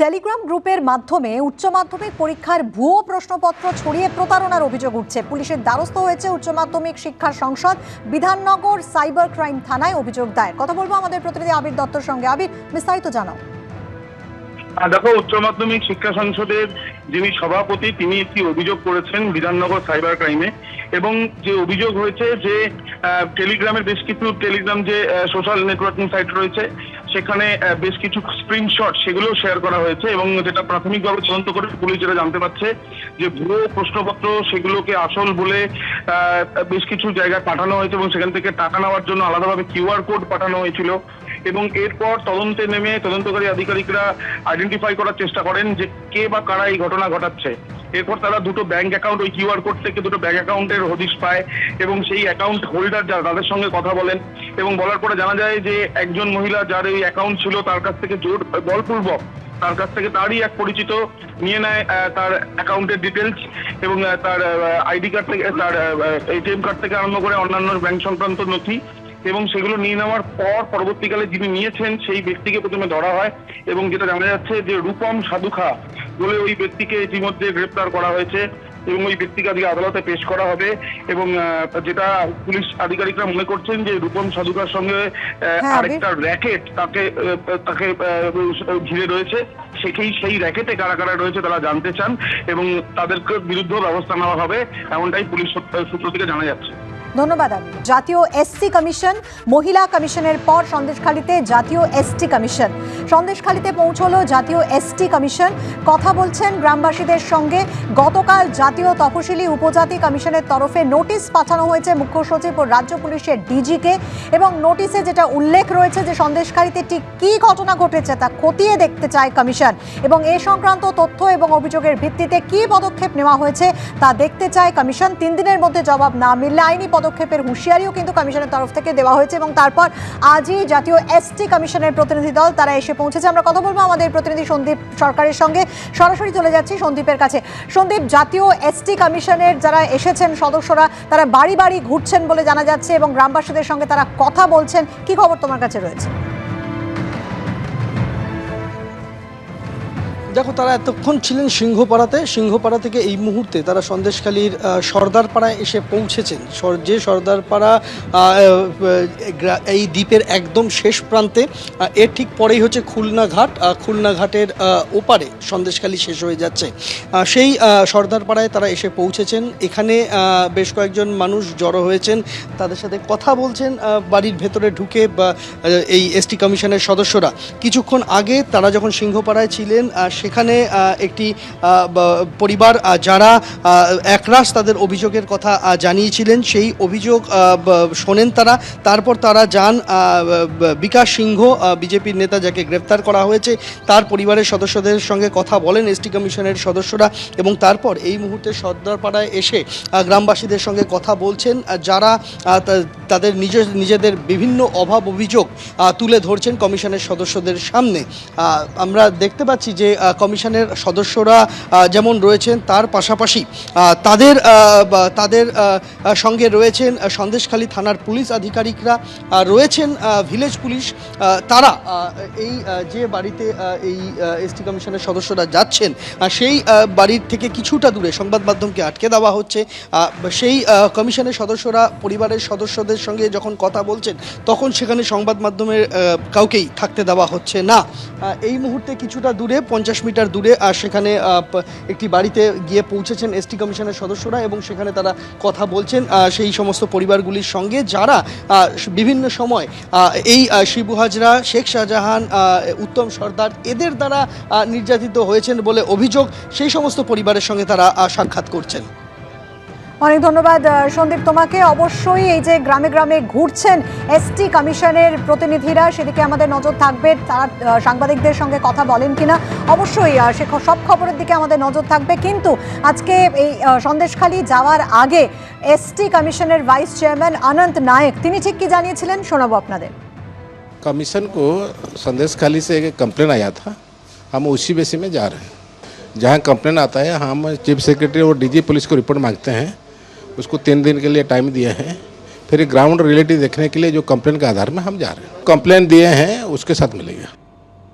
Telegram গ্রুপের মাধ্যমে, উচ্চ মাধ্যমিক পরীক্ষার ভুয়ো প্রশ্নপত্র ছড়িয়ে প্রতারণার অভিযোগ উঠছে। পুলিশের দ্বারস্থ হয়েছে উচ্চ মাধ্যমিক শিক্ষা সংসদ বিধাননগর সাইবার ক্রাইম থানায় অভিযোগ দায়ের। কথা বলব আমাদের প্রতিনিধি আবির দত্তর সঙ্গে। আবির, বিস্তারিত জানাও। দেখো, উচ্চ মাধ্যমিক শিক্ষা সংসদের যিনি সভাপতি, তিনি একটি অভিযোগ করেছেন বিধাননগর সাইবার ক্রাইমে এবং যে অভিযোগ হয়েছে যে টেলিগ্রামের বেশ কিছু টেলিগ্রাম যে সোশ্যাল নেটওয়ার্কিং সাইট রয়েছে সেখানে বেশ কিছু স্ক্রিনশট সেগুলো শেয়ার করা হয়েছে এবং যেটা প্রাথমিকভাবে তদন্ত করে পুলিশ যেটা জানতে পারছে যে ভুয়ো প্রশ্নপত্র সেগুলোকে আসল বলে বেশ কিছু জায়গায় পাঠানো হয়েছে এবং সেখান থেকে টাকা নেওয়ার জন্য আলাদাভাবে কিউআর কোড পাঠানো হয়েছিল এবং এরপর তদন্তে নেমে তদন্তকারী আধিকারিকরা আইডেন্টিফাই করার চেষ্টা করেন যে কে বা কারা এই ঘটনা ঘটাচ্ছে। এরপর তারা দুটো ব্যাংক অ্যাকাউন্ট ওই কিউআর কোড থেকে দুটো ব্যাংক অ্যাকাউন্টের হদিশ পায় এবং সেই অ্যাকাউন্ট হোল্ডার যারা, তাদের সঙ্গে কথা বলেন। এবং বলার পরে জানা যায় যে একজন মহিলা যার এই অ্যাকাউন্ট ছিল তার কাছ থেকে জোর, বলপূর্বক তার কাছ থেকে তারই এক পরিচিত নিয়ে নেয় তার অ্যাকাউন্টের ডিটেলস এবং তার আইডি কার্ড থেকে, তার এটিএম কার্ড থেকে আরম্ভ করে অন্যান্য ব্যাংক সংক্রান্ত নথি এবং সেগুলো নিয়ে নেওয়ার পর পরবর্তীকালে যিনি নিয়েছেন সেই ব্যক্তিকে প্রথমে ধরা হয় এবং যেটা জানা যাচ্ছে যে রূপম সাধুখা বলে ওই ব্যক্তিকে ইতিমধ্যে গ্রেপ্তার করা হয়েছে এবং ওই ব্যক্তিকে আজকে আদালতে পেশ করা হবে এবং যেটা পুলিশ আধিকারিকরা মনে করছেন যে রূপম সাধুকার সঙ্গে হ্যাঁ, আরেকটা র্যাকেট তাকে তাকে ঘিরে রয়েছে। সেখানেই সেই র্যাকেটে কারা কারা রয়েছে তারা জানতে চান এবং তাদেরকে বিরুদ্ধে ব্যবস্থা নেওয়া হবে এমনটাই পুলিশ সূত্র থেকে জানা যাচ্ছে। ধন্যবাদ আবির জাতীয় এসসি কমিশন, মহিলা কমিশনের পর সন্দেশখালীতে জাতীয় এসটি কমিশন। সন্দেশখালীতে পৌঁছলো জাতীয় এসটি কমিশন। কথা বলছেন গ্রামবাসীদের সঙ্গে। গতকাল জাতীয় তফসিলি উপজাতি কমিশনের তরফে নোটিশ পাঠানো হয়েছে মুখ্য সচিব ও রাজ্য পুলিশের ডিজিকে এবং নোটিশে যেটা উল্লেখ রয়েছে যে সন্দেশখালীতে ঠিক কী ঘটনা ঘটেছে তা খতিয়ে দেখতে চায় কমিশন এবং এ সংক্রান্ত তথ্য এবং অভিযোগের ভিত্তিতে কী পদক্ষেপ নেওয়া হয়েছে তা দেখতে চায় কমিশন। তিন দিনের মধ্যে জবাব না মিললে আইনি পদক্ষেপের হুঁশিয়ারিও কিন্তু কমিশনের তরফ থেকে দেওয়া হয়েছে এবং তারপর আজই জাতীয় এসটি কমিশনের প্রতিনিধি দল তারা এসে পৌঁছেছে। আমরা কথা বলব আমাদের প্রতিনিধি সন্দীপ সরকারের সঙ্গে। সরাসরি চলে যাচ্ছি সন্দীপের কাছে। সন্দীপ, জাতীয় এসটি কমিশনের যারা এসেছেন সদস্যরা, তারা বাড়ি বাড়ি ঘুরছেন বলে জানা যাচ্ছে এবং গ্রামবাসীদের সঙ্গে তারা কথা বলছেন। কি খবর তোমার কাছে রয়েছে? দেখো তারা এতক্ষণ ছিলেন সিংহপাড়াতে। সিংহপাড়া থেকে এই মুহূর্তে তারা সন্দেশখালীর সর্দারপাড়ায় এসে পৌঁছেছেন। যে সর্দারপাড়া এই দ্বীপের একদম শেষ প্রান্তে এর ঠিক পরেই হচ্ছে খুলনা ঘাট। খুলনা ঘাটের ওপারে সন্দেশখালী শেষ হয়ে যাচ্ছে। সেই সর্দারপাড়ায় তারা এসে পৌঁছেছেন। এখানে বেশ কয়েকজন মানুষ জড়ো হয়েছেন। তাদের সাথে কথা বলছেন বাড়ির ভেতরে ঢুকে বা এই এসটি কমিশনের সদস্যরা। কিছুক্ষণ আগে তারা যখন সিংহপাড়ায় ছিলেন আহ, সেখানে একটি পরিবার যারা একরাশ তাদের অভিযোগের কথা জানিয়েছিলেন। সেই অভিযোগ শোনেন তারা। তারপর তারা যান বিকাশ সিংহ বিজেপির নেতা যাকে গ্রেপ্তার করা হয়েছে, তার পরিবারের সদস্যদের সঙ্গে কথা বলেন এসটি কমিশনের সদস্যরা এবং তারপর এই মুহূর্তে সর্দারপাড়ায় এসে গ্রামবাসীদের সঙ্গে কথা বলছেন। যারা তাদের নিজ, নিজেদের বিভিন্ন অভাব অভিযোগ তুলে ধরছেন কমিশনের সদস্যদের সামনে। আমরা দেখতে পাচ্ছি যে কমিশনের সদস্যরা যেমন রয়েছেন, তার পাশাপাশি তাদের তাদের সঙ্গে রয়েছেন সন্দেশখালী থানার পুলিশ আধিকারিকরা রয়েছেন ভিলেজ পুলিশ তারা এই যে বাড়িতে এই এসটি কমিশনের সদস্যরা যাচ্ছেন সেই বাড়ির থেকে কিছুটা দূরে সংবাদ মাধ্যমকে আটকে দেওয়া হচ্ছে সেই কমিশনের সদস্যরা পরিবারের সদস্যদের সঙ্গে যখন কথা বলছেন, তখন সেখানে সংবাদ মাধ্যমের কাউকেই থাকতে দেওয়া হচ্ছে না। এই মুহূর্তে কিছুটা দূরে পঞ্চাশ মিটার দূরে, আর সেখানে একটি বাড়িতে গিয়ে পৌঁছেছেন এসটি কমিশনের সদস্যরা এবং সেখানে তারা কথা বলছেন সেই সমস্ত পরিবারগুলির সঙ্গে যারা বিভিন্ন সময় এই শিবু হাজরা, শেখ শাহজাহান উত্তম সর্দার, এদের দ্বারা নির্যাতিত হয়েছেন বলে অভিযোগ, সেই সমস্ত পরিবারের সঙ্গে তারা সাক্ষাৎ করছেন। অনেক ধন্যবাদ আহ, সন্দীপ তোমাকে অবশ্যই এই যে গ্রামে গ্রামে ঘুরছেন এসটি কমিশনের প্রতিনিধিরা সেদিকে আমাদের নজর থাকবে তারা আহ, সাংবাদিকদের সঙ্গে কথা বলেন কিনা অবশ্যই আহ, সে খ- সব খবরের দিকে আমাদের নজর থাকবে কিন্তু আজকে এই আহ, সন্দেশখালী যাওয়ার আগে এসটি কমিশনের ভাইস চেয়ারম্যান অনন্ত নায়েক তিনি ঠিক কি জানিয়েছিলেন শোনাবো আপনাদের कमीशन को संदेश खाली से एक कंप्लेन आया था हम उसी बेसिस में जा रहे हैं जहाँ कंप्लेन आता है हम चीफ सेक्रेटरी और डीजी पुलिस को रिपोर्ट मांगते हैं उसको तीन दिन के लिए टाइम दिए हैं। फिर ग्राउंड रियलिटी देखने के लिए जो कंप्लेन के आधार में हम जा रहे हैं। कंप्लेन दिए हैं, उसके साथ मिलेगा।